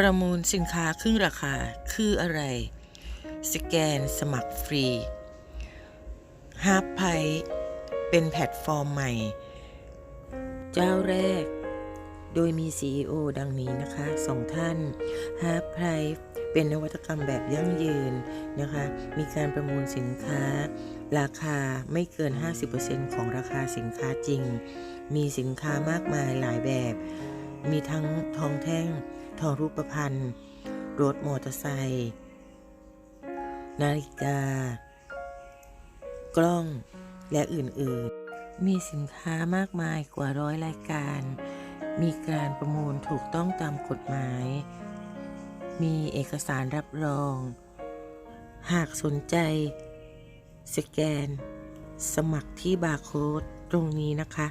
ประมูลสินค้าครึ่งราคาคืออะไร สแกนสมัครฟรีฮาร์ปไพเป็นแพลตฟอร์มใหม่ เจ้าแรก โดยมี CEO ดังนี้นะคะสองท่าน h a r p r i c e เป็นนวัตกรรมแบบยั่งยืนนะคะ มีการประมูลสินค้า ราคาไม่เกิน 50%ของราคาสินค้าจริง มีสินค้ามากมายหลายแบบ มีทั้งทองแท่ง ทองรูปพรรณรถมอเตอร์ไซค์นาฬิกา กล้องและอื่นๆ มีสินค้ามากมายกว่าร้อยรายการ มีการประมูลถูกต้องตามกฎหมาย มีเอกสารรับรอง หากสนใจ สแกน สมัครที่บาร์โค้ดตรงนี้นะคะ